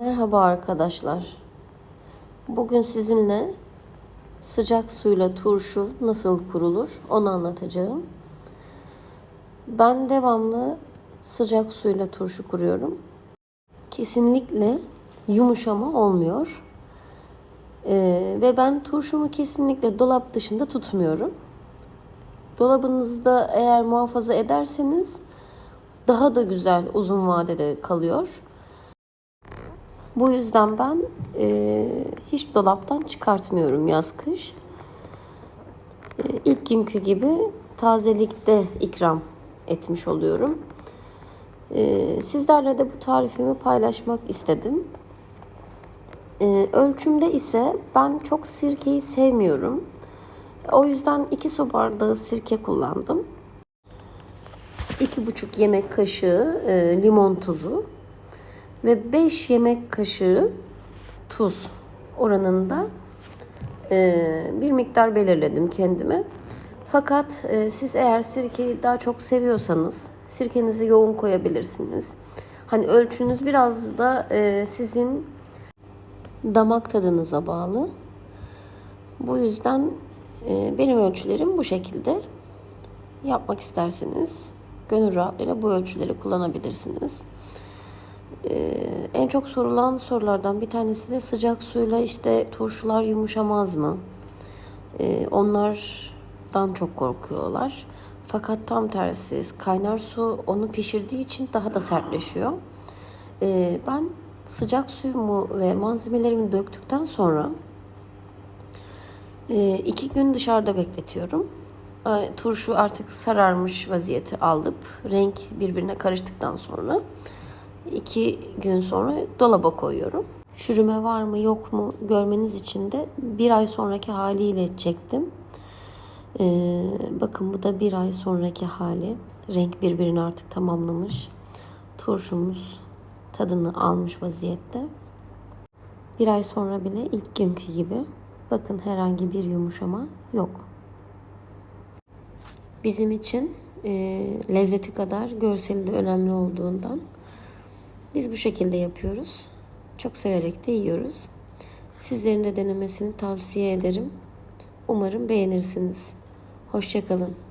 Merhaba arkadaşlar. Bugün sizinle sıcak suyla turşu nasıl kurulur onu anlatacağım. Ben devamlı sıcak suyla turşu kuruyorum. Kesinlikle yumuşama olmuyor. Ee, ve ben turşumu kesinlikle dolap dışında tutmuyorum. Dolabınızda eğer muhafaza ederseniz daha da güzel uzun vadede kalıyor. Bu yüzden ben e, hiç dolaptan çıkartmıyorum yaz kış. E, ilk günkü gibi tazelikte ikram etmiş oluyorum. E, sizlerle de bu tarifimi paylaşmak istedim. E, ölçümde ise ben çok sirkeyi sevmiyorum. O yüzden 2 su bardağı sirke kullandım. 2,5 yemek kaşığı e, limon tuzu ve 5 yemek kaşığı tuz oranında e, bir miktar belirledim kendime. Fakat e, siz eğer sirkeyi daha çok seviyorsanız sirkenizi yoğun koyabilirsiniz. Hani ölçünüz biraz da e, sizin damak tadınıza bağlı. Bu yüzden benim ölçülerim bu şekilde. Yapmak isterseniz gönül rahatlığıyla bu ölçüleri kullanabilirsiniz. Ee, en çok sorulan sorulardan bir tanesi de sıcak suyla işte turşular yumuşamaz mı? Ee, onlardan çok korkuyorlar. Fakat tam tersi kaynar su onu pişirdiği için daha da sertleşiyor. Ee, ben sıcak suyumu ve malzemelerimi döktükten sonra e, iki gün dışarıda bekletiyorum. E, turşu artık sararmış vaziyeti alıp renk birbirine karıştıktan sonra iki gün sonra dolaba koyuyorum. Çürüme var mı yok mu görmeniz için de bir ay sonraki haliyle çektim. Ee, bakın bu da bir ay sonraki hali. Renk birbirini artık tamamlamış. Turşumuz tadını almış vaziyette. Bir ay sonra bile ilk günkü gibi. Bakın herhangi bir yumuşama yok. Bizim için e, lezzeti kadar görseli de önemli olduğundan biz bu şekilde yapıyoruz. Çok severek de yiyoruz. Sizlerin de denemesini tavsiye ederim. Umarım beğenirsiniz. Hoşçakalın.